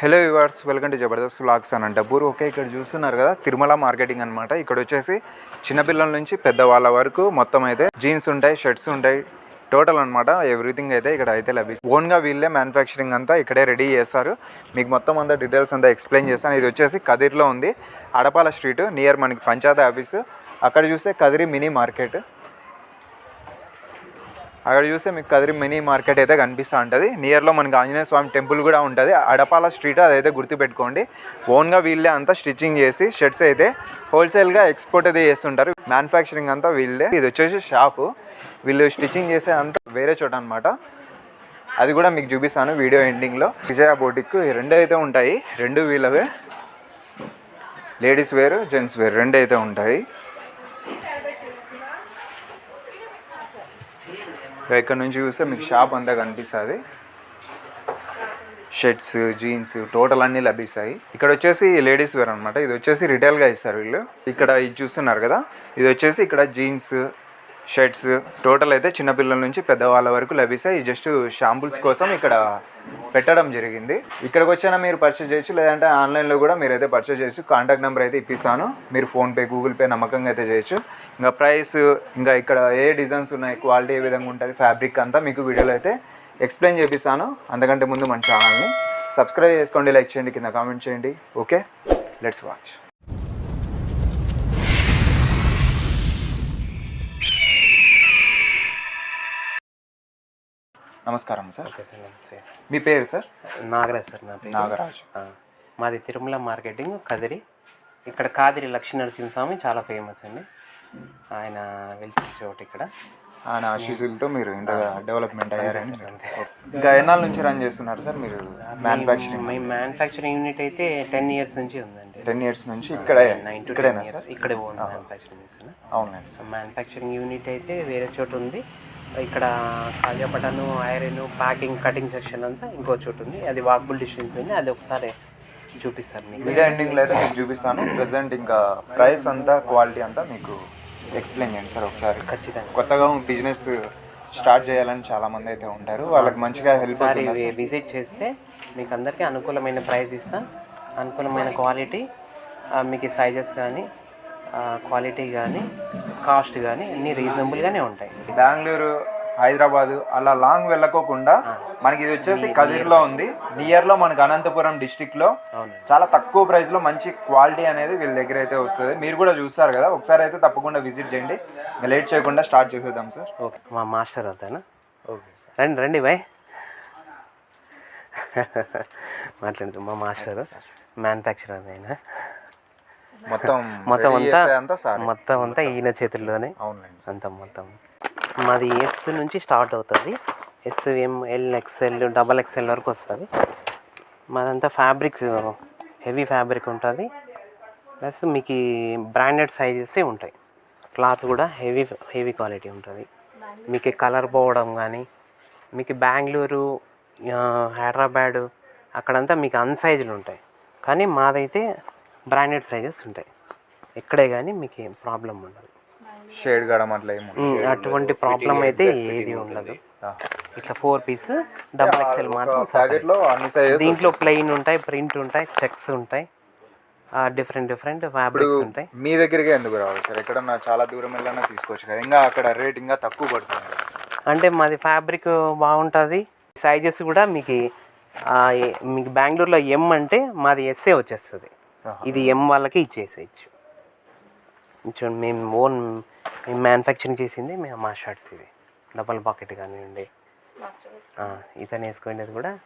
Hello viewers welcome to Jabardasth vlogs అని అంటపూర్ okay ఇక్కడ చూస్తున్నారు కదా తిరుమల మార్కెటింగ్ అనమాట ఇక్కడ వచ్చేసి చిన్నపిల్లల నుంచి పెద్దవాళ్ళ వరకు మొత్తం అయితే జీన్స్ ఉంటాయి షర్ట్స్ ఉంటాయి టోటల్ అనమాట ఎవ్రీథింగ్ అయితే ఇక్కడ అయితే లభిస్తుంది. ఓన్గా వీళ్ళే మ్యానుఫ్యాక్చరింగ్ అంతా ఇక్కడే రెడీ చేస్తారు. మీకు మొత్తం అంతా డీటెయిల్స్ అంతా ఎక్స్ప్లెయిన్ చేస్తాను. ఇది వచ్చేసి కదిర్లో ఉంది. అడపాల స్ట్రీట్ నియర్ మనకి పంచాయతీ ఆఫీస్ అక్కడ చూస్తే కదిరి మినీ మార్కెట్ అక్కడ చూస్తే మీకు కదిరి మినీ మార్కెట్ అయితే కనిపిస్తూ ఉంటుంది. నియర్లో మనకి ఆంజనేయ స్వామి టెంపుల్ కూడా ఉంటుంది. అడపాల స్ట్రీట్ అదైతే గుర్తుపెట్టుకోండి. ఓన్గా వీళ్ళే అంతా స్టిచ్చింగ్ చేసి షర్ట్స్ అయితే హోల్సేల్గా ఎక్స్పోర్ట్ అయితే చేస్తుంటారు. మ్యానుఫ్యాక్చరింగ్ అంతా వీళ్ళే ఇది వచ్చేసి షాపు వీళ్ళు స్టిచ్చింగ్ చేసే అంతా వేరే చోట అనమాట అది కూడా మీకు చూపిస్తాను వీడియో ఎండింగ్లో విజయ బోటిక్ రెండు అయితే ఉంటాయి. రెండు వీళ్ళవే. లేడీస్ వేరు జెంట్స్ వేరు రెండు అయితే ఉంటాయి. ఇక్కడ నుంచి చూస్తే మీకు షాప్ అంతా కనిపిస్తుంది. షర్ట్స్ జీన్స్ టోటల్ అన్నీ లభిస్తాయి. ఇక్కడ వచ్చేసి లేడీస్ వేర్ అనమాట ఇది వచ్చేసి రిటైల్గా ఇస్తారు వీళ్ళు. ఇక్కడ ఇది చూస్తున్నారు కదా? ఇది వచ్చేసి ఇక్కడ జీన్స్ షర్ట్స్. టోటల్ అయితే చిన్నపిల్లల నుంచి పెద్దవాళ్ళ వరకు లభిస్తాయి. జస్ట్ షాంపుల్స్ కోసం ఇక్కడ పెట్టడం జరిగింది. ఇక్కడికి వచ్చినా మీరు పర్చేస్ చేయొచ్చు లేదంటే ఆన్లైన్లో కూడా మీరు అయితే పర్చేస్ చేయొచ్చు. కాంటాక్ట్ నెంబర్ అయితే ఇప్పిస్తాను. మీరు ఫోన్పే గూగుల్ పే నమ్మకంగా అయితే చేయొచ్చు. ఇంకా ప్రైస్ ఇంకా ఇక్కడ ఏ డిజైన్స్ ఉన్నాయి క్వాలిటీ ఏ విధంగా ఉంటుంది ఫ్యాబ్రిక్ అంతా మీకు వీడియోలో అయితే ఎక్స్ప్లెయిన్ చేపిస్తాను. అంతకంటే ముందు మన ఛానల్ని సబ్స్క్రైబ్ చేసుకోండి లైక్ చేయండి కింద కామెంట్ చేయండి. ఓకే లెట్స్ వాచ్ నమస్కారం సార్. ఓకే సార్ నమస్తే. మీ పేరు సార్? నాగరాజ్ సార్ నా పేరు. నాగరాజు. మాది తిరుమల మార్కెటింగ్ కదిరి. ఇక్కడ కాదిరి లక్ష్మీ నరసింహస్వామి చాలా ఫేమస్ అండి. ఆయన వెలిసిన చోటు ఇక్కడ. ఆయన ఆశీస్సులతో మీరు ఇంత డెవలప్మెంట్ అయ్యారని ఇంకా ఎన్నాళ్ళ నుంచి రన్ చేస్తున్నారు సార్ మీరు మ్యానుఫ్యాక్చరింగ్ మీ మ్యానుఫ్యాక్చరింగ్ యూనిట్ అయితే టెన్ ఇయర్స్ నుంచి ఉందండి. టెన్ ఇయర్స్ నుంచి ఇక్కడే ఇక్కడేనా ఇయర్స్ సార్? ఇక్కడే మ్యానుఫ్యాక్చరింగ్ అవునండి. సో మ్యానుఫ్యాక్చరింగ్ యూనిట్ అయితే వేరే చోటు ఉంది. ఇక్కడ కాజా button iron packing cutting section అంతా ఇంకో చోటు ఉంది. అది వాకబుల్ డిస్టెన్స్ ఉంది. అది ఒకసారి చూపిస్తాను మీకు. వీడియో ఎండింగ్లో అయితే మీకు చూపిస్తాను. ప్రజెంట్ ఇంకా ప్రైస్ అంతా క్వాలిటీ అంతా మీకు ఎక్స్ప్లెయిన్ చేయండి సార్ ఒకసారి. ఖచ్చితంగా. కొత్తగా బిజినెస్ స్టార్ట్ చేయాలని చాలా మంది అయితే ఉంటారు. వాళ్ళకి మంచిగా హెల్ప్ విజిట్ చేస్తే మీకు అందరికీ అనుకూలమైన ప్రైస్ ఇస్తాం అనుకూలమైన క్వాలిటీ మీకు సైజెస్ కానీ క్వాలిటీ కానీ కాస్ట్ కానీ అన్నీ రీజనబుల్గానే ఉంటాయి. బెంగళూరు హైదరాబాదు అలా లాంగ్ వెళ్ళకోకుండా మనకి ఇది వచ్చేసి కదిర్లో ఉంది. నియర్లో మనకి అనంతపురం డిస్టిక్లో చాలా తక్కువ ప్రైస్లో మంచి క్వాలిటీ అనేది వీళ్ళ దగ్గర అయితే వస్తుంది. మీరు కూడా చూస్తారు కదా ఒకసారి అయితే తప్పకుండా విజిట్ చేయండి. లేట్ చేయకుండా స్టార్ట్ చేసేద్దాం సార్. ఓకే. మా మాస్టర్ అవుతానా ఓకే సార్. రండి రండి బాయ్. మాట్లాడుతూ మా మాస్టర్ మ్యానుఫ్యాక్చరర్ అయినా మొత్తం మొత్తం అంతా మొత్తం అంతా ఈయన చేతుల్లోనే. అవునండి. అంతా మొత్తం. మాది ఎస్ నుంచి స్టార్ట్ అవుతుంది. S M L XL double XL వరకు వస్తుంది. మాదంతా ఫ్యాబ్రిక్స్ హెవీ ఫ్యాబ్రిక్ ఉంటుంది. ప్లస్ మీకు బ్రాండెడ్ సైజెసే ఉంటాయి. క్లాత్ కూడా హెవీ హెవీ క్వాలిటీ ఉంటుంది. మీకు కలర్ పోవడం కానీ మీకు బెంగళూరు హైదరాబాద్ అక్కడంతా మీకు అన్ సైజులు ఉంటాయి. కానీ మాదైతే బ్రాండెడ్ సైజెస్ ఉంటాయి. ఎక్కడే కానీ మీకు ఏం ప్రాబ్లం ఉండదు. షేడ్ గడం అట్లా అటువంటి ప్రాబ్లం అయితే ఏది ఉండదు. ఇట్లా ఫోర్ పీస్ డబుల్ ఎక్స్ఎల్ మాత్రం దీంట్లో ప్లెయిన్ ఉంటాయి ప్రింట్ ఉంటాయి చెక్స్ ఉంటాయి. డిఫరెంట్ డిఫరెంట్ ఫ్యాబ్రిక్స్ ఉంటాయి. మీ దగ్గరికి ఎందుకు రావాలి సార్? ఎక్కడన్నా చాలా దూరం వెళ్ళానా తీసుకోవచ్చు కదా. ఇంకా అక్కడ రేట్ ఇంకా తక్కువ పడుతుంది. అంటే మాది ఫ్యాబ్రిక్ బాగుంటుంది. సైజెస్ కూడా మీకు మీకు బెంగళూరులో ఎం అంటే మాది ఎస్ఏ వచ్చేస్తుంది. ఇది ఎం వాళ్ళకి ఇచ్చేసేయచ్చు. చూడండి మేము ఓన్ మేము మ్యానుఫ్యాక్చరింగ్ చేసింది మేము మా షర్ట్స్ ఇవి. డబల్ పాకెట్ కానివ్వండి. ఆ, ఇతను వేసుకునేది కూడా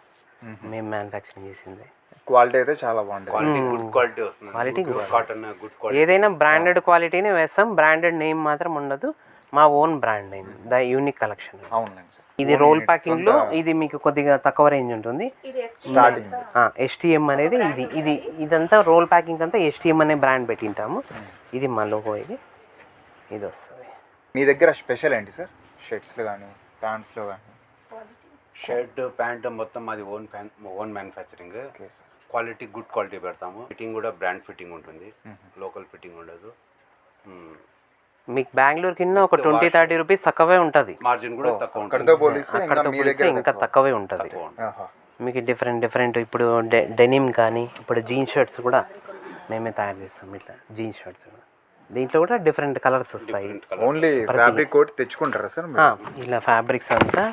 మేము. మ్యానుఫ్యాక్చరింగ్ చేసింది. క్వాలిటీ అయితే చాలా బాగుంటుంది. గుడ్ క్వాలిటీ వస్తుంది. Quality good cotton good quality ఏదైనా బ్రాండెడ్ క్వాలిటీనే వేస్తాం. బ్రాండెడ్ నేమ్ మాత్రం ఉండదు. మా own brand name the unique collection. అవునండి సార్. ఇది రోల్ ప్యాకింగ్లో ఇది మీకు కొద్దిగా తక్కువ రేంజ్ ఉంటుంది. స్టార్టింగ్ ఎస్టిఎం అనేది ఇది ఇది ఇదంతా రోల్ ప్యాకింగ్ అంతా ఎస్టిఎం అనే బ్రాండ్ పెట్టింటాము. ఇది మా లోగో ఇది. ఇది వస్తుంది. మీ దగ్గర స్పెషల్ ఏంటి సార్? షర్ట్స్లో కానీ ప్యాంట్స్లో కానీ షర్ట్ ప్యాంట్ మొత్తం మాది own fan own manufacturing. Okay sir. Quality good quality పెడతాము. ఫిట్టింగ్ కూడా బ్రాండ్ ఫిట్టింగ్ ఉంటుంది. లోకల్ ఫిట్టింగ్ ఉండదు. మీకు బెంగళూరు కింద ఒక ట్వంటీ థర్టీ రూపీస్ తక్కువే ఉంటుంది. మార్జిన్ కూడా తక్కువ ఉంటుంది. అక్కడితో పోలిస్తే ఇంకా అక్కడతో మీ పోలిస్తే దగ్గర ఇంకా తక్కువే. ఉంటుంది. మీకు డిఫరెంట్ డిఫరెంట్ ఇప్పుడు డె డెనిమ్ కానీ ఇప్పుడు జీన్ షర్ట్స్ కూడా మేమే తయారు చేస్తాం ఇట్లా జీన్ షర్ట్స్ కూడా. దీంట్లో కూడా డిఫరెంట్ కలర్స్ వస్తాయి. ఓన్లీ ఫ్యాబ్రిక్ కోట్ తెచ్చుకుంటారా సార్ ఇలా ఫ్యాబ్రిక్స్ అంతా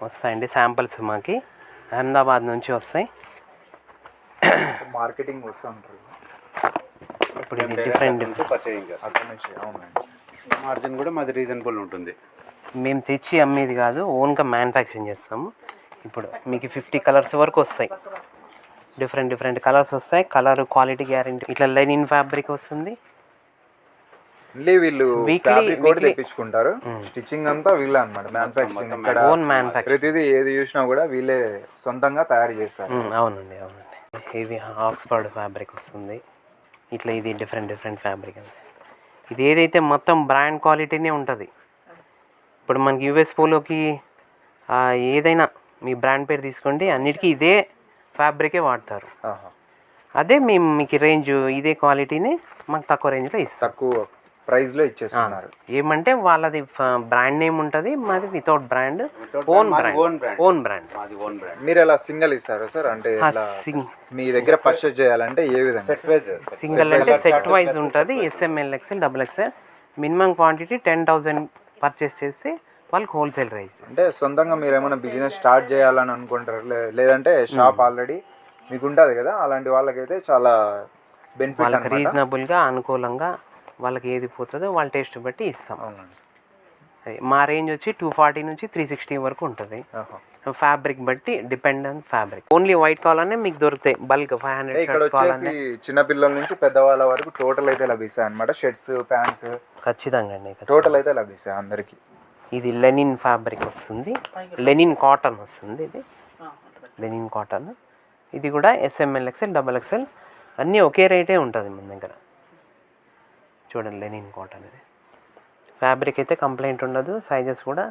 వస్తాయండి శాంపిల్స్ మాకి. అహ్మదాబాద్ నుంచి వస్తాయి. మార్కెటింగ్ వస్తూ ఉంటారు ఇప్పుడు ఇది డిఫరెంట్ మార్జిన్ కూడా మాది రీజనబుల్ ఉంటుంది. మేము తెచ్చి అమ్మేది కాదు ఓన్గా మ్యానుఫ్యాక్చరింగ్ చేస్తాము. ఇప్పుడు మీకు ఫిఫ్టీ కలర్స్ వరకు వస్తాయి. డిఫరెంట్ డిఫరెంట్ కలర్స్ వస్తాయి. కలర్ క్వాలిటీ గ్యారంటీ ఇట్లా లెనిన్ ఫ్యాబ్రిక్ వస్తుంది. వీళ్ళు ఫ్యాబ్రిక్ weekly- తెప్పించుకుంటారు. స్టిచ్చింగ్ అంతా వీళ్ళే అనమాట మ్యానుఫ్యాక్చరింగ్ ఇక్కడ ఓన్ మ్యానుఫ్యాక్చర్ ప్రతిదీ ఏది చూసినా కూడా వీళ్ళే సొంతంగా తయారు చేస్తారు. అవునండి అవునండి. ఇది ఆక్స్ఫర్డ్ ఫ్యాబ్రిక్ వస్తుంది. ఇట్లా ఇది డిఫరెంట్ డిఫరెంట్ ఫ్యాబ్రిక్ అండి ఇది ఏదైతే మొత్తం బ్రాండ్ క్వాలిటీనే ఉంటుంది. ఇప్పుడు మనకి యూఎస్ పోలోకి ఏదైనా మీ బ్రాండ్ పేరు తీసుకోండి అన్నిటికీ ఇదే ఫ్యాబ్రికే వాడతారు. అదే మేము మీకు రేంజ్ ఇదే క్వాలిటీని మాకు తక్కువ రేంజ్లో ఇస్తాం తక్కువ ప్రైస్లో ఇచ్చేస్తున్నారు. ఏమంటే వాళ్ళది బ్రాండ్ నేమ్ ఉంటుంది మాది without brand own brand. Own brand మాది ఓన్ బ్రాండ్ మీరు ఎలా సింగిల్ ఇస్తారా సార్? అంటే మీ దగ్గర పర్చేస్ చేయాలంటే ఏ విధంగా? సింగిల్ అంటే సెట్ వైజ్ ఉంటుంది SML XL double XL minimum quantity ten thousand purchase చేస్తే వాళ్ళకి హోల్సేల్ ప్రైస్ అంటే సొంతంగా మీరు ఏమైనా బిజినెస్ స్టార్ట్ చేయాలని అనుకుంటారు? లేదంటే షాప్ ఆల్రెడీ మీకు ఉంటుంది కదా అలాంటి వాళ్ళకైతే చాలా బెనిఫిట్ రీజనబుల్గా అనుకూలంగా వాళ్ళకి ఏది పోతుందో వాళ్ళ టేస్ట్ బట్టి ఇస్తాం. మా రేంజ్ వచ్చి టూ ఫార్టీ నుంచి త్రీ సిక్స్టీ వరకు ఉంటుంది. ఫ్యాబ్రిక్ బట్టి depend on fabric. Only white కావాలనే మీకు దొరుకుతాయి. బల్క్ ఫైవ్ ఇక్కడ హండ్రెడ్ వచ్చేసి చిన్న పిల్లల నుంచి పెద్దవాళ్ళ వరకు టోటల్ అయితే లభిస్తాయి అనమాట షర్ట్స్ ప్యాంట్స్. ఖచ్చితంగా అండి. టోటల్ అయితే లభిస్తాయి అందరికి. ఇది లెనిన్ ఫ్యాబ్రిక్ వస్తుంది. లెనిన్ కాటన్ వస్తుంది ఇది. Linen cotton. ఇది కూడా ఎస్ఎంఎల్ ఎక్స్ఎల్ డబల్ ఎక్స్ఎల్ అన్నీ ఒకే రేటే ఉంటుంది మన దగ్గర. చూడండి లెనిన్ కాటన్ ఇది ఫ్యాబ్రిక్ అయితే కంప్లైంట్ ఉండదు సైజెస్ కూడా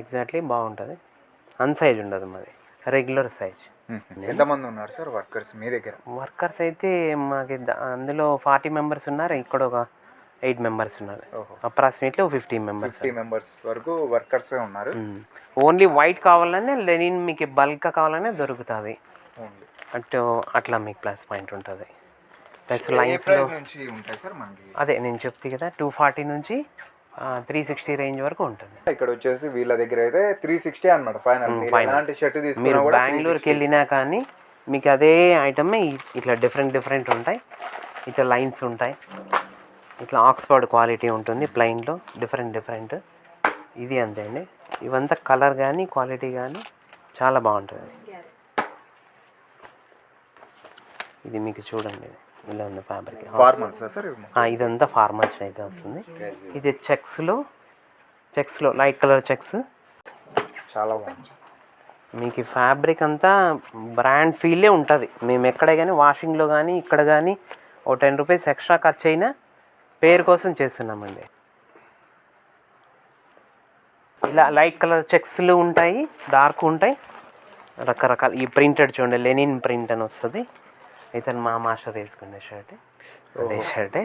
ఎగ్జాక్ట్లీ బాగుంటుంది. అన్సైజ్ ఉండదు మాది రెగ్యులర్ సైజ్ ఎంతమంది ఉన్నారు సార్ వర్కర్స్ మీ దగ్గర? వర్కర్స్ అయితే మాకి అందులో ఫార్టీ మెంబర్స్ ఉన్నారు ఇక్కడ ఒక ఎయిట్ మెంబర్స్ ఉన్నారు. Approximately fifty members fifty members వరకు వర్కర్స్ ఉన్నారు. ఓన్లీ వైట్ కావాలనే లెనిన్ మీకు బల్క్ కావాలనే దొరుకుతుంది. అటు అట్లా మీకు ప్లస్ పాయింట్ ఉంటుంది. ప్లస్ లైన్స్లో ప్రైస్ నుంచి ఉంటాయి సార్ మనకి? అదే నేను చెప్తే కదా టూ ఫార్టీ నుంచి త్రీ సిక్స్టీ రేంజ్ వరకు ఉంటుంది. ఇక్కడ వచ్చేసి వీళ్ళ దగ్గర అయితే త్రీ సిక్స్టీ అనమాట ఫైనల్ ఎలాంటి షర్ట్ తీసుకున్నా మీరు కూడా బెంగళూరుకి వెళ్ళినా కానీ మీకు అదే ఐటమే ఇట్లా డిఫరెంట్ డిఫరెంట్ ఉంటాయి. ఇట్లా లైన్స్ ఉంటాయి. ఇట్లా ఆక్స్ఫర్డ్ క్వాలిటీ ఉంటుంది ప్లెయిన్లో డిఫరెంట్ డిఫరెంట్ ఇది అంతే అండి. ఇవంతా కలర్ కానీ క్వాలిటీ కానీ చాలా బాగుంటుంది. ఇది మీకు చూడండి. ఇలా ఉంది ఫ్యాబ్రిక్ ఫార్మల్స్ సార్ ఇవి? ఇదంతా ఫార్మల్స్ అయితే వస్తుంది. ఇది చెక్స్లో చెక్స్లో లైట్ కలర్ చెక్స్. చాలా బాగుంది. మీకు ఈ ఫ్యాబ్రిక్ అంతా బ్రాండ్ ఫీలే ఉంటుంది. మేము ఎక్కడ కానీ వాషింగ్లో కానీ ఇక్కడ కానీ ఓ టెన్ రూపీస్ ఎక్స్ట్రా ఖర్చు అయినా పేరు కోసం చేస్తున్నామండి. ఇలా లైట్ కలర్ చెక్స్లు ఉంటాయి డార్క్ ఉంటాయి. రకరకాల ఈ ప్రింటెడ్ చూడండి లెనిన్ ప్రింట్ అని వస్తుంది. ఇతను మా మాస్టర్ వేసుకునే షర్ట్ అదే షర్టే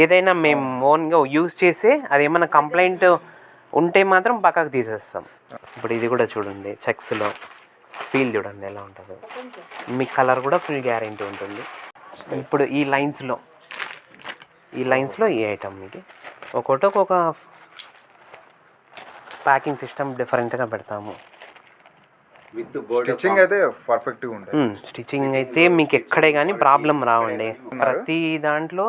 ఏదైనా మేము ఓన్గా యూజ్ చేసి అది ఏమైనా కంప్లైంట్ ఉంటే మాత్రం పక్కకు తీసేస్తాం. ఇప్పుడు ఇది కూడా చూడండి చెక్స్లో ఫీల్ చూడండి ఎలా ఉంటుందో. మీ కలర్ కూడా ఫుల్ గ్యారెంటీ ఉంటుంది. ఇప్పుడు ఈ లైన్స్లో ఈ లైన్స్లో ఈ ఐటమ్ మీకు ఒక్కొక్కటి ఒక్కొక్క ప్యాకింగ్ సిస్టమ్ డిఫరెంట్గా పెడతాము. విత్ స్టిచ్చింగ్ అయితే పర్ఫెక్ట్గా ఉంటుంది స్టిచ్చింగ్ అయితే మీకు ఎక్కడే కానీ ప్రాబ్లం రావండి. ప్రతి దాంట్లో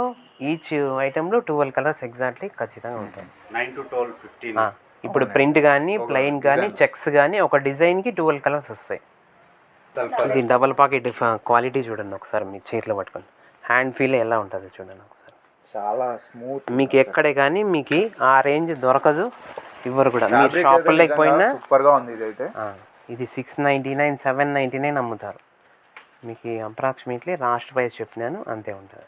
ఈచ్ ఐటెంలో ట్వెల్వ్ కలర్స్ ఎగ్జాక్ట్లీ ఖచ్చితంగా ఉంటాయి. Nine to twelve fifteen. ఇప్పుడు ప్రింట్ కానీ ప్లెయిన్ కానీ చెక్స్ కానీ ఒక డిజైన్కి ట్వెల్వ్ కలర్స్ వస్తాయి. ఇది డబల్ పాకెట్ క్వాలిటీ చూడండి ఒకసారి మీ చేతిలో పట్టుకోండి హ్యాండ్ ఫీల్ ఎలా ఉంటుంది చూడండి ఒకసారి. చాలా స్మూత్ మీకు ఎక్కడే కానీ మీకు ఆ రేంజ్ దొరకదు. ఇవ్వరు కూడా. మీరు షాపుల్లోకి పోయినా సూపర్గా ఉంది ఇది అయితే ఆ, ఇది six ninety nine seven ninety nine అమ్ముతారు. మీకు అప్రాక్సిమేట్లీ లాస్ట్ ప్రైస్ చెప్పినాను అంతే ఉంటుంది.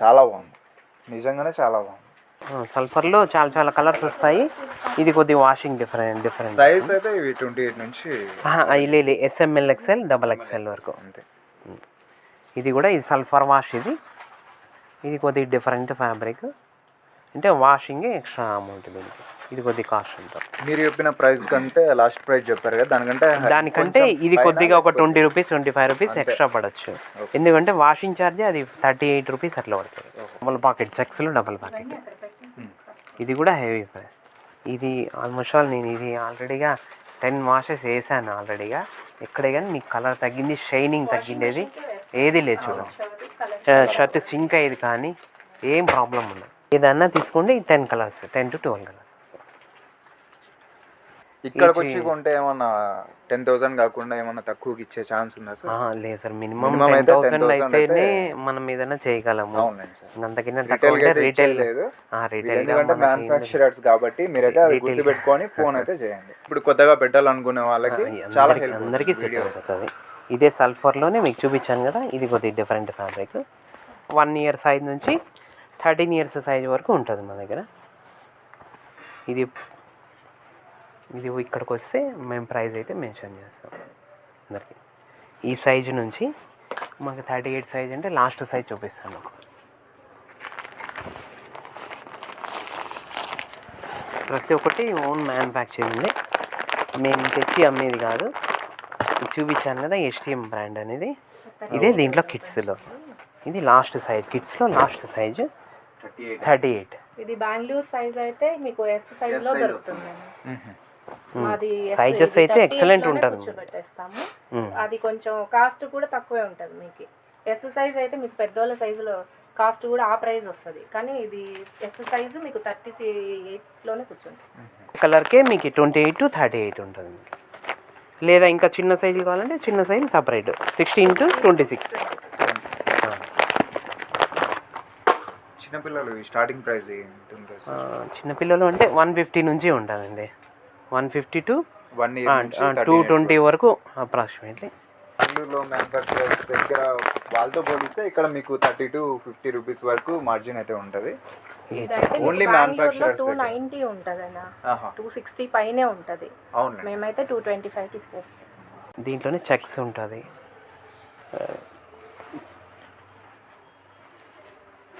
చాలా బాగుంది. నిజంగానే చాలా బాగుంది. సల్ఫర్లో చాలా చాలా కలర్స్ వస్తాయి. ఇది కొద్ది వాషింగ్ డిఫరెంట్ డిఫరెంట్ సైజ్ అయితే ఇవి ట్వంటీ ఎయిట్ నుంచి లేదు ఎస్ఎంఎల్ ఎక్స్ఎల్ డబల్ ఎక్స్ఎల్ వరకు. అంతే. ఇది కూడా ఇది సల్ఫర్ వాష్ ఇది. ఇది కొద్దిగా డిఫరెంట్ ఫ్యాబ్రిక్ అంటే వాషింగ్ ఎక్స్ట్రా అమౌంట్ దీనికి. ఇది కొద్ది కాస్ట్ ఉంటుంది మీరు చెప్పిన ప్రైస్ కంటే లాస్ట్ ప్రైస్ చెప్పారు కదా దానికంటే దానికంటే ఇది కొద్దిగా ఒక twenty rupees twenty five rupees extra పడచ్చు. ఎందుకంటే వాషింగ్ ఛార్జ్ అది థర్టీ ఎయిట్ రూపీస్ అట్లా పడుతుంది. డబల్ పాకెట్ చెక్స్లో డబల్ పాకెట్. ఇది కూడా హెవీ ప్రైస్. ఇది ఆల్మోస్ట్ ఆల్ నేను ఇది ఆల్రెడీగా టెన్ వాషెస్ వేసాను ఆల్రెడీగా. ఎక్కడే కానీ నీకు కలర్ తగ్గింది షైనింగ్ తగ్గిండేది ఏది? లేదు చూడండి షర్ట్ సింక్ అయ్యేది కానీ ఏం ప్రాబ్లం ఉండదు. ఏదన్నా తీసుకోండి ten colours ten to twelve colours ఇక్కడికి వచ్చి కొంటే ఏమన్నా టెన్ థౌసండ్ కాకుండా ఏమన్నా తక్కువకి ఇచ్చే ఛాన్స్ ఉందా సార్? లేదు సార్. మినిమం టెన్ థౌసండ్ 10,000 అయితేనే మనం ఏదైనా చేయగలము. రిటైల్ తక్కువ రీటైల్ లేదు. రీటైల్ ఎందుకంటే మ్యానుఫ్యాక్చరర్స్ కాబట్టి మీరైతే అది గుర్తు పెట్టుకొని ఫోన్ అయితే చేయండి. ఇప్పుడు కొత్తగా పెట్టాలనుకునే వాళ్ళకి చాలా అందరికీ సెట్ అవుతుంది ఇదే సల్ఫర్లోనే మీకు చూపించాను కదా ఇది కొద్దిగా different fabric one year size నుంచి థర్టీన్ ఇయర్స్ సైజ్ వరకు ఉంటుంది మా దగ్గర. ఇది ఇది ఇక్కడికి వస్తే మేము ప్రైస్ అయితే మెన్షన్ చేస్తాం అందరికి. ఈ సైజు నుంచి మాకు థర్టీ ఎయిట్ సైజ్ అంటే లాస్ట్ సైజ్ చూపిస్తాను ఒకసారి. ప్రతి ఒక్కటి ఓన్ మ్యానుఫ్యాక్చరింగ్. మేము తెచ్చి అమ్మేది కాదు. చూపించాను కదా ఎస్టీఎం బ్రాండ్ అనేది. ఇదే దీంట్లో కిడ్స్లో ఇది లాస్ట్ సైజ్ కిడ్స్లో లాస్ట్ సైజు. Thirty eight. ఇది బెంగళూరు సైజ్ అయితే మీకు ఎస్ సైజ్లో దొరుకుతుంది. ఇది అయితే 38 excellent లోనే ఉంటుంది. కూర్చోబెట్టేస్తాము. అది కొంచెం కాస్ట్ కూడా తక్కువే ఉంటుంది మీకు. ఎస్ సైజ్ అయితే మీకు పెద్దోళ్ళ సైజులో కాస్ట్ కూడా ఆ ప్రైస్ వస్తుంది. కానీ ఇది ఎస్ సైజు మీకు థర్టీ ఎయిట్లోనే కూర్చుంటుంది. కలర్కే మీకు twenty eight to thirty eight ఉంటుంది. మీకు లేదా ఇంకా చిన్న సైజు కావాలంటే చిన్న size separate sixteen to twenty six చిన్నపిల్లలు స్టార్టింగ్ ప్రైస్ చిన్నపిల్లలు అంటే వన్ ఫిఫ్టీ నుంచి ఉంటుందండి one fifty to one two twenty వరకు. అప్రాక్సిమేట్లీ బెంగళూరులో మ్యానుఫ్యాక్చరర్స్ దగ్గర వాళ్ళతో పోలిస్తే ఇక్కడ మీకు థర్టీ టు ఫిఫ్టీ రూపీస్ వరకు మార్జిన్ అయితే ఉంటుంది. ఓన్లీ మ్యానుఫ్యాక్చరర్స్ టూ నైంటీ ఉంటుంది అన్న ఆహా. టూ సిక్స్టీ పైనే ఉంటుంది. అవునండి మేమైతే టూ ట్వంటీ ఫైవ్కి ఇచ్చేస్తాం. దీంట్లోనే చెక్స్ ఉంటుంది.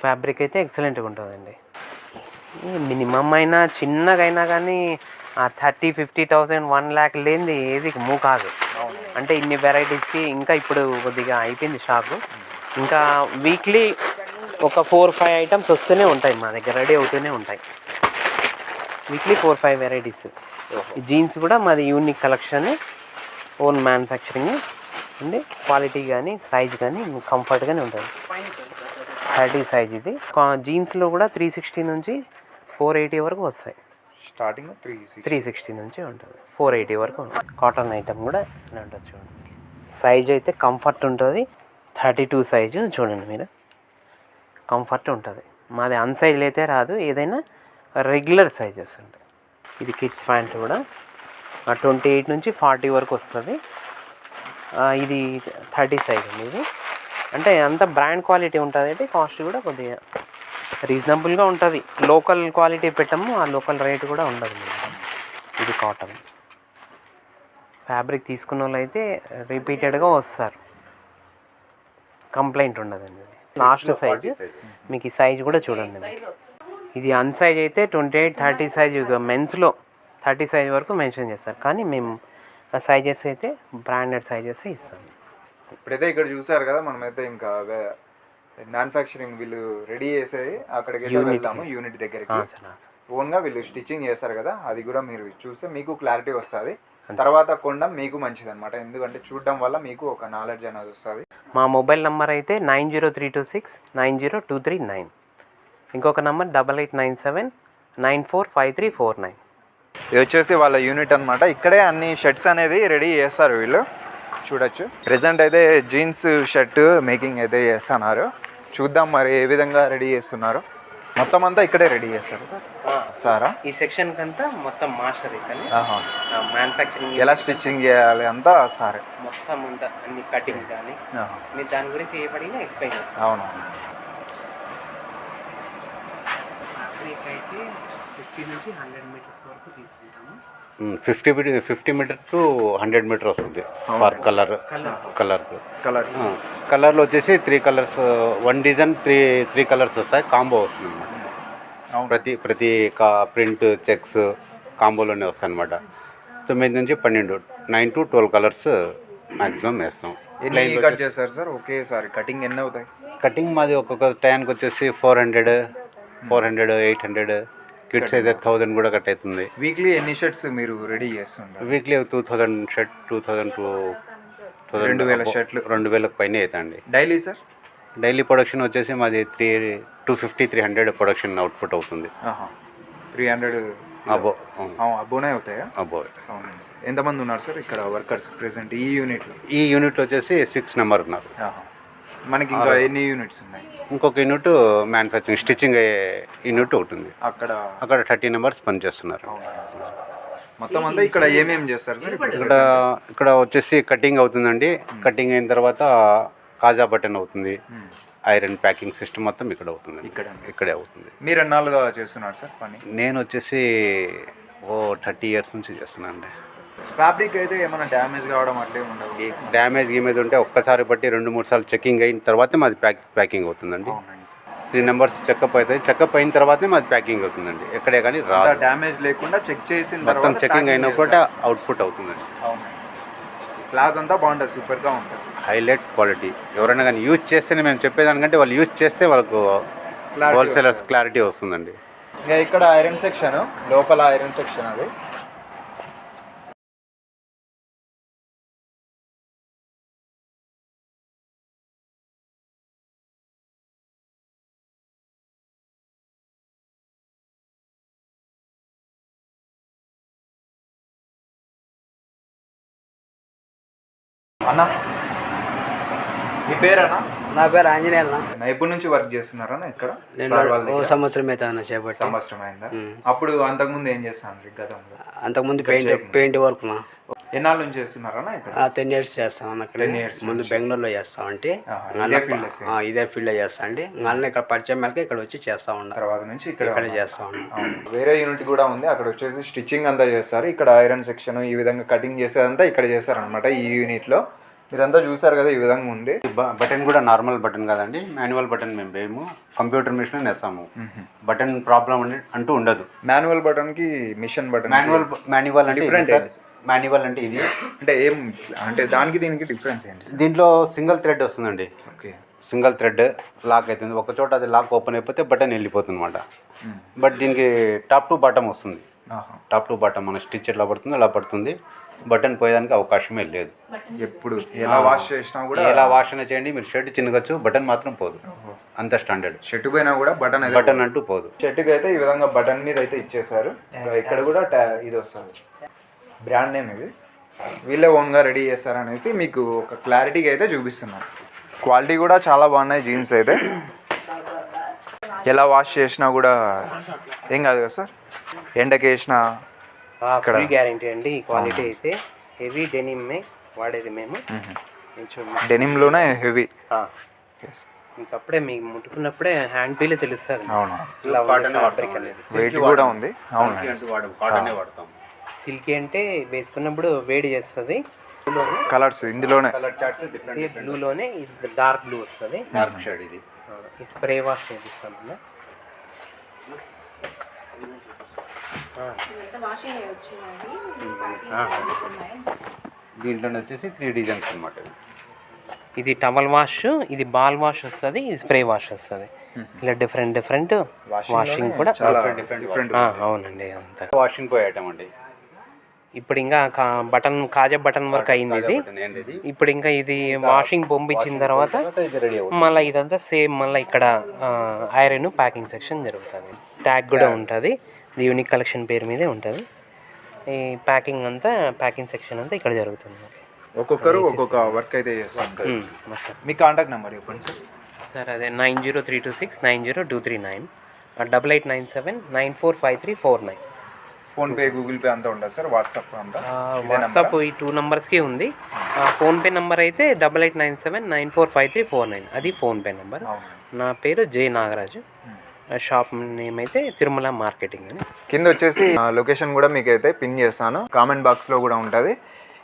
ఫ్యాబ్రిక్ అయితే ఎక్సలెంట్గా ఉంటుందండి. మినిమం అయినా చిన్నగైనా కానీ ఆ thirty fifty thousand one lakh లేనిది ఏది మూవ్ కాదు. అంటే ఇన్ని వెరైటీస్కి ఇంకా ఇప్పుడు కొద్దిగా అయిపోయింది షాపు ఇంకా వీక్లీ ఒక ఫోర్ ఫైవ్ ఐటమ్స్ వస్తూనే ఉంటాయి మా దగ్గర రెడీ అవుతూనే ఉంటాయి. Weekly four five varieties. Jeans కూడా మాది యూనిక్ కలెక్షన్. Own manufacturing. ఉంది క్వాలిటీ కానీ సైజ్ కానీ కంఫర్ట్గానే ఉంటుంది థర్టీ సైజ్ ఇది. జీన్స్లో కూడా త్రీ సిక్స్టీ నుంచి ఫోర్ ఎయిటీ వరకు వస్తాయి. స్టార్టింగ్ త్రీ త్రీ సిక్స్టీ నుంచి ఉంటుంది. ఫోర్ ఎయిటీ వరకు ఉంటుంది. కాటన్ ఐటమ్ కూడా ఇలా ఉంటుంది చూడండి. సైజ్ అయితే కంఫర్ట్ ఉంటుంది. థర్టీ టూ సైజు చూడండి మీరు. కంఫర్ట్ ఉంటుంది. మాది అన్సైజ్ అయితే రాదు. ఏదైనా రెగ్యులర్ సైజెస్ ఉంటాయి. ఇది కిడ్స్ ప్యాంట్ కూడా. ట్వంటీ ఎయిట్ నుంచి ఫార్టీ వరకు వస్తుంది. ఇది థర్టీ సైజ్ అండి ఇది. అంటే అంత బ్రాండ్ క్వాలిటీ ఉంటుంది అంటే కాస్ట్ కూడా కొద్దిగా రీజనబుల్గా ఉంటుంది. లోకల్ క్వాలిటీ పెట్టాము ఆ లోకల్ రేట్ కూడా ఉండదు. ఇది కాటన్ ఫ్యాబ్రిక్ తీసుకున్న వాళ్ళు అయితే రిపీటెడ్గా వస్తారు కంప్లైంట్ ఉండదండి లాస్ట్ సైజ్ మీకు ఈ సైజ్ కూడా చూడండి. ఇది అన్సైజ్ అయితే ట్వంటీ ఎయిట్ థర్టీ సైజ్ మెన్స్లో థర్టీ సైజ్ వరకు మెన్షన్ చేస్తారు. కానీ మేము సైజెస్ అయితే బ్రాండెడ్ సైజెస్ ఇస్తాం. ఇప్పుడైతే ఇక్కడ చూసారు కదా మనమైతే ఇంకా మ్యానుఫ్యాక్చరింగ్ వీళ్ళు రెడీ చేసేది అక్కడికి వెళ్తాము యూనిట్ దగ్గరికి. ఓన్గా వీళ్ళు స్టిచ్చింగ్ చేస్తారు కదా అది కూడా మీరు చూస్తే మీకు క్లారిటీ వస్తుంది. తర్వాత కొనడం మీకు మంచిది అనమాట ఎందుకంటే చూడడం వల్ల మీకు ఒక నాలెడ్జ్ అనేది వస్తుంది. మా మొబైల్ నెంబర్ అయితే nine zero three two six nine zero two three nine. ఇంకొక number double eight nine seven nine four five three four nine. ఇది వచ్చేసి వాళ్ళ యూనిట్ అనమాట ఇక్కడే అన్ని షర్ట్స్ అనేది రెడీ చేస్తారు వీళ్ళు. చూడొచ్చు. ప్రెసెంట్ అయితే జీన్స్ షర్ట్ మేకింగ్ అయితే చేస్తున్నారు. చూద్దాం మరి ఏ విధంగా రెడీ చేస్తున్నారు. మొత్తం అంతా ఇక్కడే రెడీ చేస్తారు. సార్ సారా? ఈ సెక్షన్ కంతా మొత్తం మాస్టర్ ఇక్కడ. మ్యానుఫ్యాక్చరింగ్ ఎలా స్టిచ్చింగ్ చేయాలి అంతా సారే. మొత్తం అంతా అన్ని కటింగ్ కానీ. మీరు దాని గురించి ఏ పడినా ఎక్స్ప్లెయిన్ చేస్తాను అవును. అయితే ఫిఫ్టీ నుంచి హండ్రెడ్ మీటర్స్ వరకు తీసుకుంటాము fifty fifty metre to hundred metre వస్తుంది. పర్ కలర్ కలర్ కలర్ కలర్లో వచ్చేసి three colours one design three three colours వస్తాయి. కాంబో వస్తుంది అన్నమాట ప్రతి ప్రతి కా ప్రింట్ చెక్స్ కాంబోలోనే వస్తాయి అనమాట తొమ్మిది నుంచి పన్నెండు nine to twelve colours maximum వేస్తాం. ఎన్ని కట్ చేస్తారు సార్? ఒకేసారి కటింగ్ ఎన్ని అవుతాయి? కటింగ్ మాది ఒక్కొక్క టైంకి వచ్చేసి four hundred four hundred eight hundred kits అయితే థౌజండ్ కూడా కట్ అవుతుంది వీక్లీ ఎన్ని షర్ట్స్ మీరు రెడీ చేస్తుంటారు? Weekly two thousand shirt two thousand two రెండు వేల షర్ట్లు. రెండు వేలకు పైన అవుతాయండి డైలీ సార్ డైలీ ప్రొడక్షన్ వచ్చేసి మాది three two fifty three hundred production output అవుతుంది. త్రీ హండ్రెడ్ అబో అబ్బోనే అవుతాయా? అబో ఎంతమంది ఉన్నారు సార్ ఇక్కడ వర్కర్స్ ప్రెసెంట్ ఈ యూనిట్లో ఈ యూనిట్ వచ్చేసి సిక్స్ నెంబర్ ఉన్నారు. మనకి ఇంకా ఎన్ని యూనిట్స్ ఉన్నాయి? ఇంకొక యూనిట్ మ్యానుఫ్యాక్చరింగ్ స్టిచ్చింగ్ అయ్యే యూనిట్ ఒకటి ఉంది. అక్కడ అక్కడ థర్టీ నెంబర్స్ పనిచేస్తున్నారు. మొత్తం అంతా ఇక్కడ ఏమేమి చేస్తారు సార్ ఇక్కడ ఇక్కడ వచ్చేసి కటింగ్ అవుతుందండి. కటింగ్ అయిన తర్వాత కాజా బటన్ అవుతుంది. ఐరన్ ప్యాకింగ్ సిస్టమ్ మొత్తం ఇక్కడ అవుతుంది ఇక్కడ. ఇక్కడే అవుతుంది. మీరు ఎన్నాళ్ళుగా చేస్తున్నారు సార్ పని? నేను వచ్చేసి ఓ థర్టీ ఇయర్స్ నుంచి చేస్తున్నాను అండి ఫ్యాబ్రిక్ అయితే ఏమైనా డ్యామేజ్ కావడం అట్లే ఉండదు డ్యామేజ్ గీమేజ్ ఉంటే ఒక్కసారి బట్టి రెండు మూడు సార్లు చెకింగ్ అయిన తర్వాతే మాది ప్యాక్ ప్యాకింగ్ అవుతుందండి. త్రీ నెంబర్స్ చెకప్ అవుతాయి చెకప్ అయిన తర్వాతే మాది ప్యాకింగ్ అవుతుందండి. ఎక్కడే కానీ రాదు. డ్యామేజ్ లేకుండా చెక్ చేసిన మొత్తం చెకింగ్ అయినా కూడా అవుట్పుట్ అవుతుందండి. క్లాత్ అంతా బాగుంటుంది సూపర్గా ఉంటుంది. హైలైట్ క్వాలిటీ ఎవరైనా కానీ యూజ్ చేస్తేనే మేము చెప్పేదానికంటే వాళ్ళు యూజ్ చేస్తే వాళ్ళకు హోల్సేలర్స్ క్లారిటీ వస్తుందండి. ఇంకా ఇక్కడ ఐరన్ సెక్షన్ లోపల ఐరన్ సెక్షన్ అది. అన్న? మీ పేరన్నా నా పేరు ఆంజనేయులు నా ఎప్పటి నుంచి వర్క్ చేస్తున్నారా ఇక్కడ? ఓ? సంవత్సరం అయితే అన్న చేపట్టి. సంవత్సరం అయిందా? అప్పుడు అంతకుముందు ఏం చేస్తాను గతంలో? అంతకుముందు పెయింట్ పెయింట్ వర్క్ నా ఎన్నాళ్ళ నుంచి చేస్తున్నారా ఇక్కడ? టెన్ ఇయర్స్ చేస్తాను అన్న ఇక్కడ. 10 years ముందు బెంగళూరులో చేస్తామంటే ఇదే field లో same. ఇదే ఫీల్డ్ చేస్తా అండి మళ్ళీ ఇక్కడ పరిచయం మేరకు ఇక్కడ వచ్చి చేస్తా ఉన్నా. తర్వాత నుంచి ఇక్కడ ఇక్కడ చేస్తా ఉన్నా. అవును. వేరే యూనిట్ కూడా ఉంది. అక్కడ వచ్చేసి స్టిచ్చింగ్ అంతా చేస్తారు. ఇక్కడ ఐరన్ సెక్షన్ ఈ విధంగా కటింగ్ చేసేదంతా ఇక్కడ చేస్తారనమాట ఈ యూనిట్లో. మీరంతా చూసారు కదా ఈ విధంగా ఉంది. బ- బటన్ కూడా నార్మల్ బటన్ కాదండి. మాన్యువల్ బటన్ మేము వేయము. కంప్యూటర్ మిషన్ వేస్తాము బటన్ ప్రాబ్లం అంటూ ఉండదు. మాన్యువల్ బటన్కి మిషన్ బటన్ మాన్యువల్ మాన్యువల్ అంటే Different ఇది సార్. మాన్యువల్ అంటే ఇది. అంటే ఏం అంటే దానికి దీనికి డిఫరెన్స్ ఏంటి దీంట్లో సింగిల్ థ్రెడ్ వస్తుందండి. ఓకే. సింగిల్ థ్రెడ్ లాక్ అవుతుంది. ఒక చోట అది లాక్ ఓపెన్ అయిపోతే బటన్ వెళ్ళిపోతుంది అనమాట బట్ దీనికి టాప్ టు బాటమ్ వస్తుంది. టాప్ టు బాటమ్ మన స్టిచ్ ఎట్లా పడుతుంది అలా పడుతుంది. బటన్ పోయేదానికి అవకాశమే లేదు. ఎప్పుడు ఎలా వాష్ చేసినా కూడా ఎలా వాష్ అయినా చేయండి మీరు షర్ట్ చిన్నగచ్చు బటన్ మాత్రం పోదు. అంత స్టాండర్డ్. షర్ట్ పోయినా కూడా బటన్ బటన్ అంటూ పోదు. షర్ట్కి అయితే ఈ విధంగా బటన్ మీద అయితే ఇచ్చేసారు ఇంకా ఇక్కడ కూడా ఇది వస్తుంది. బ్రాండ్ నేమ్ ఇది. వీళ్ళే ఓన్గా రెడీ చేస్తారనేసి మీకు ఒక క్లారిటీగా అయితే చూపిస్తున్నారు క్వాలిటీ కూడా చాలా బాగున్నాయి జీన్స్ అయితే. ఎలా వాష్ చేసినా కూడా ఏం కాదు కదా సార్? ఎండకి వేసినా ఫుల్ గ్యారంటీ అండి. ఈ క్వాలిటీ అయితే హెవీ డెనిమ్మే వాడేది మేము. డెనిమ్లోనే హెవీ ఆ, మీకు అప్పుడే మీకు ముట్టుకున్నప్పుడే హ్యాండ్ ఫీల్ తెలుస్తుంది. అవును. ఇలా ఫ్యాబ్రిక్ అనేది. వెయిట్ కూడా ఉంది. అవును కాటనే వాడతాం. సిల్కీ అంటే వేసుకున్నప్పుడు వేడి చేస్తుంది. కలర్స్ ఇందులోనే. కలర్ చార్ట్స్ డిఫరెంట్ బ్లూలోనే ఇది డార్క్ బ్లూ వస్తుంది. డార్క్ షేడ్ ఇది. ఈ స్ప్రే వాష్ చేపిస్తాం దీంట్లో వచ్చేసి త్రీ డిజైన్స్ అనమాట ఇది టవల్ వాష్ ఇది బాల్ వాష్ వస్తుంది ఇది స్ప్రే వాష్ వస్తుంది. ఇలా డిఫరెంట్ డిఫరెంట్ వాషింగ్ కూడా చాలా డిఫరెంట్ ఆ, అవునండి అంతా. వాషింగ్ పోయే ఐటమ్ అండి. ఇప్పుడు ఇంకా బటన్ కాజా బటన్ వర్క్ అయింది ఇది. ఇప్పుడు ఇంకా ఇది వాషింగ్ పంపించిన తర్వాత మళ్ళీ ఇదంతా సేమ్ మళ్ళీ ఇక్కడ ఐరన్ ప్యాకింగ్ సెక్షన్ జరుగుతుంది. ట్యాగ్ కూడా ఉంటుంది. యూనిక్ కలెక్షన్ పేరు మీదే ఉంటుంది. ఈ ప్యాకింగ్ అంతా ప్యాకింగ్ సెక్షన్ అంతా ఇక్కడ జరుగుతుంది. ఒక్కొక్కరు ఒక్కొక్క వర్క్ అయితే మొత్తం. మీ కాంటాక్ట్ నెంబర్ చెప్పండి సార్ సార్ అదే nine zero three two six nine zero two three nine double eight nine seven nine four five three four nine PhonePe Google Pay అంతా ఉంటుంది సార్? వాట్సాప్ అంతా? వాట్సాప్ ఈ two నెంబర్స్కి ఉంది. PhonePe number అయితే double eight nine seven nine four five three four nine. అది PhonePe number. నా పేరు జై నాగరాజు. షాప్ నేమ్ అయితే తిరుమల మార్కెటింగ్ అని. కింద వచ్చేసి లొకేషన్ కూడా మీకు అయితే పిన్ చేస్తాను. కామెంట్ బాక్స్లో కూడా ఉంటుంది.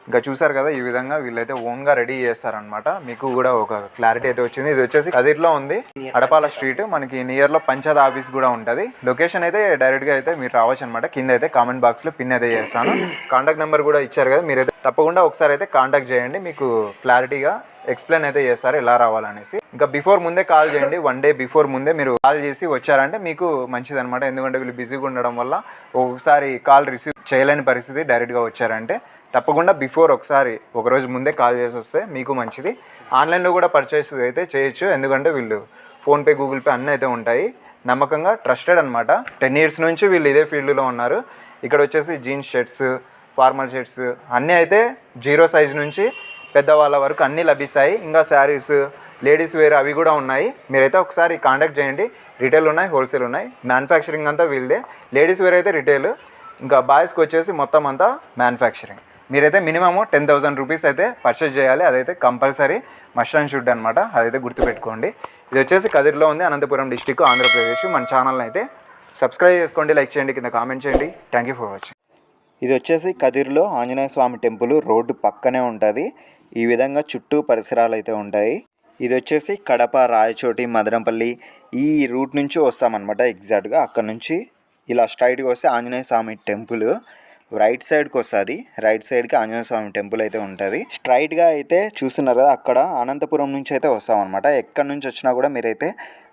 ఇంకా చూసారు కదా ఈ విధంగా వీళ్ళైతే ఓన్గా రెడీ చేస్తారనమాట మీకు కూడా ఒక క్లారిటీ అయితే వచ్చింది. ఇది వచ్చేసి కదిర్లో ఉంది. అడపాల స్ట్రీట్ మనకి నియర్లో పంచాయత్ ఆఫీస్ కూడా ఉంటుంది. లొకేషన్ అయితే డైరెక్ట్గా అయితే మీరు రావచ్చు అనమాట కింద అయితే కామెంట్ బాక్స్లో పిన్ అయితే చేస్తాను. కాంటాక్ట్ నెంబర్ కూడా ఇచ్చారు కదా మీరైతే తప్పకుండా ఒకసారి అయితే కాంటాక్ట్ చేయండి. మీకు క్లారిటీగా ఎక్స్ప్లెయిన్ అయితే చేస్తారు ఎలా రావాలనేసి. ఇంకా బిఫోర్ ముందే కాల్ చేయండి. వన్ డే బిఫోర్ ముందే మీరు కాల్ చేసి వచ్చారంటే మీకు మంచిది అనమాట ఎందుకంటే వీళ్ళు బిజీగా ఉండడం వల్ల ఒకసారి కాల్ రిసీవ్ చేయలేని పరిస్థితి డైరెక్ట్గా వచ్చారంటే. తప్పకుండా బిఫోర్ ఒకసారి ఒక రోజు ముందే కాల్ చేసి వస్తే మీకు మంచిది. ఆన్లైన్లో కూడా పర్చేస్ అయితే చేయొచ్చు ఎందుకంటే వీళ్ళు ఫోన్పే గూగుల్ పే అన్నీ అయితే ఉంటాయి. నమ్మకంగా ట్రస్టెడ్ అనమాట టెన్ ఇయర్స్ నుంచి వీళ్ళు ఇదే ఫీల్డ్లో ఉన్నారు. ఇక్కడ వచ్చేసి జీన్స్ షర్ట్స్ ఫార్మల్ షర్ట్స్ అన్నీ అయితే జీరో సైజ్ నుంచి పెద్దవాళ్ళ వరకు అన్నీ లభిస్తాయి. ఇంకా శారీస్ లేడీస్ వేర్ అవి కూడా ఉన్నాయి. మీరైతే ఒకసారి కాంటాక్ట్ చేయండి. రిటైల్ ఉన్నాయి హోల్సేల్ ఉన్నాయి. మ్యానుఫ్యాక్చరింగ్ అంతా వీళ్ళదే. లేడీస్ వేర్ అయితే రిటైల్ ఇంకా బాయ్స్కి వచ్చేసి మొత్తం అంతా మ్యానుఫ్యాక్చరింగ్ మీరైతే మినిమమ్ టెన్ థౌసండ్ రూపీస్ అయితే పర్చేస్ చేయాలి. అదైతే కంపల్సరీ మస్టర్డ్ షుడ్ అనమాట అదైతే గుర్తుపెట్టుకోండి. ఇది వచ్చేసి కదిరిలో ఉంది అనంతపురం డిస్టిక్ ఆంధ్రప్రదేశ్. మన ఛానల్ని అయితే సబ్స్క్రైబ్ చేసుకోండి లైక్ చేయండి కింద కామెంట్ చేయండి. థ్యాంక్ యూ ఫర్ వాచింగ్ ఇది వచ్చేసి కదిర్లో ఆంజనేయ స్వామి టెంపుల్ రోడ్డు పక్కనే ఉంటుంది. ఈ విధంగా చుట్టూ పరిసరాలు అయితే ఉంటాయి. ఇది వచ్చేసి కడప రాయచోటి మదనపల్లి ఈ రూట్ నుంచి వస్తామన్నమాట. ఎగ్జాక్ట్గా అక్కడ నుంచి ఇలా స్ట్రైట్గా వస్తే ఆంజనేయ స్వామి టెంపుల్. రైట్ సైడ్కి వస్తుంది. రైట్ సైడ్కి ఆంజనేయ స్వామి టెంపుల్ అయితే ఉంటుంది. స్ట్రైట్గా అయితే చూస్తున్నారు కదా అక్కడ అనంతపురం నుంచి అయితే వస్తామన్నమాట. ఎక్కడి నుంచి వచ్చినా కూడా మీరైతే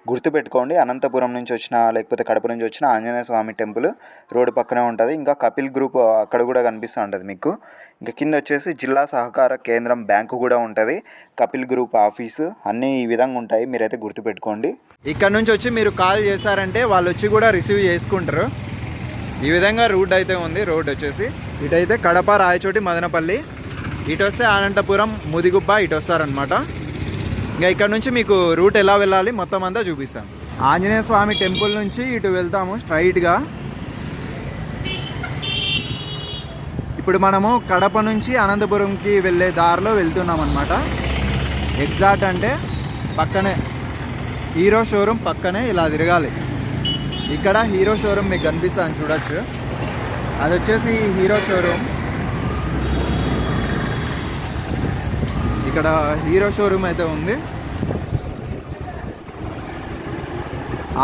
గుర్తుపెట్టుకోండి. అనంతపురం నుంచి వచ్చిన లేకపోతే కడప నుంచి వచ్చిన ఆంజనేయ స్వామి టెంపుల్ రోడ్డు పక్కనే ఉంటుంది. ఇంకా కపిల్ గ్రూప్ అక్కడ కూడా కనిపిస్తూ ఉంటుంది మీకు. ఇంకా కింద వచ్చేసి జిల్లా సహకార కేంద్రం బ్యాంకు కూడా ఉంటుంది. కపిల్ గ్రూప్ ఆఫీసు అన్నీ ఈ విధంగా ఉంటాయి. మీరైతే గుర్తుపెట్టుకోండి. ఇక్కడ నుంచి వచ్చి మీరు కాల్ చేశారంటే వాళ్ళు వచ్చి కూడా రిసీవ్ చేసుకుంటారు. ఈ విధంగా రూట్ అయితే ఉంది. రోడ్ వచ్చేసి ఇటైతే కడప రాయచోటి మదనపల్లి. ఇటు వస్తే అనంతపురం ముదిగుబ్బ ఇటు వస్తారనమాట ఇంకా ఇక్కడ నుంచి మీకు రూట్ ఎలా వెళ్ళాలి మొత్తం అంతా చూపిస్తాను ఆంజనేయ స్వామి టెంపుల్ నుంచి ఇటు వెళ్తాము స్ట్రైట్గా. ఇప్పుడు మనము కడప నుంచి అనంతపురంకి వెళ్ళే దారిలో వెళ్తున్నాం అనమాట ఎగ్జాక్ట్ అంటే పక్కనే. హీరో షోరూమ్ పక్కనే ఇలా తిరగాలి. ఇక్కడ హీరో షోరూమ్ మీకు కనిపిస్తాను చూడొచ్చు. అది వచ్చేసి హీరో షోరూమ్. ఇక్కడ హీరో షోరూమ్ అయితే ఉంది.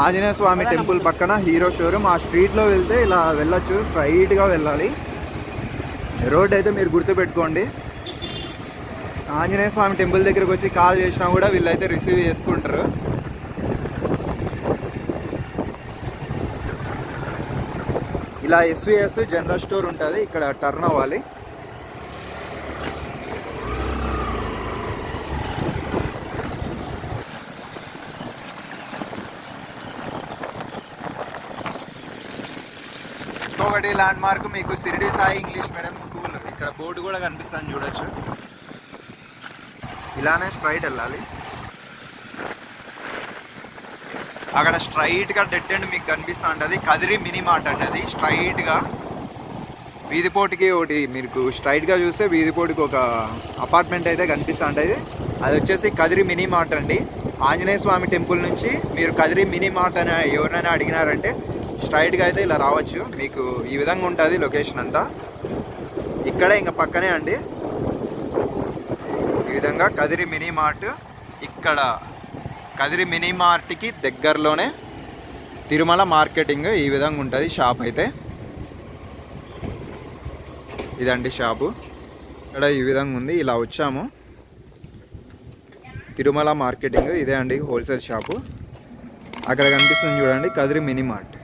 ఆంజనేయ స్వామి టెంపుల్ పక్కన హీరో షోరూమ్. ఆ స్ట్రీట్లో వెళ్తే ఇలా వెళ్ళొచ్చు స్ట్రైట్గా వెళ్ళాలి. రోడ్ అయితే మీరు గుర్తుపెట్టుకోండి. ఆంజనేయ స్వామి టెంపుల్ దగ్గరకు వచ్చి కాల్ చేసినా కూడా వీళ్ళైతే రిసీవ్ చేసుకుంటారు. ఇలా ఎస్విఎస్ జనరల్ స్టోర్ ఉంటుంది ఇక్కడ టర్న్ అవ్వాలి. ఒకటి ల్యాండ్ మార్క్ మీకు Shirdi Sai English medium school ఇక్కడ బోర్డు కూడా కనిపిస్తుంది చూడొచ్చు. ఇలానే స్ట్రైట్ వెళ్ళాలి. అక్కడ స్ట్రైట్గా డెడ్ ఎండ్ మీకు కనిపిస్తూ ఉంటుంది కదిరి మినీ మార్ట్ అండి అది. స్ట్రైట్గా వీధిపోటుకి ఒకటి మీకు స్ట్రైట్గా చూస్తే వీధిపోటుకి ఒక అపార్ట్మెంట్ అయితే కనిపిస్తూ ఉంటుంది అది వచ్చేసి కదిరి మినీ మార్ట్ అండి. ఆంజనేయ స్వామి టెంపుల్ నుంచి మీరు కదిరి మినీ మార్ట్ అని ఎవరినైనా అడిగినారంటే స్ట్రైట్గా అయితే ఇలా రావచ్చు. మీకు ఈ విధంగా ఉంటుంది లొకేషన్ అంతా. ఇక్కడే ఇంకా పక్కనే అండి. ఈ విధంగా కదిరి మినీ మార్ట్ ఇక్కడ కదిరి మినీ మార్ట్కి దగ్గరలోనే తిరుమల మార్కెటింగ్ ఈ విధంగా ఉంటుంది షాప్ అయితే. ఇదండి షాపు. ఇక్కడ ఈ విధంగా ఉంది. ఇలా వచ్చాము. తిరుమల మార్కెటింగ్ ఇదే అండి హోల్సేల్ షాపు. అక్కడ కనిపిస్తుంది చూడండి కదిరి మినీ మార్ట్.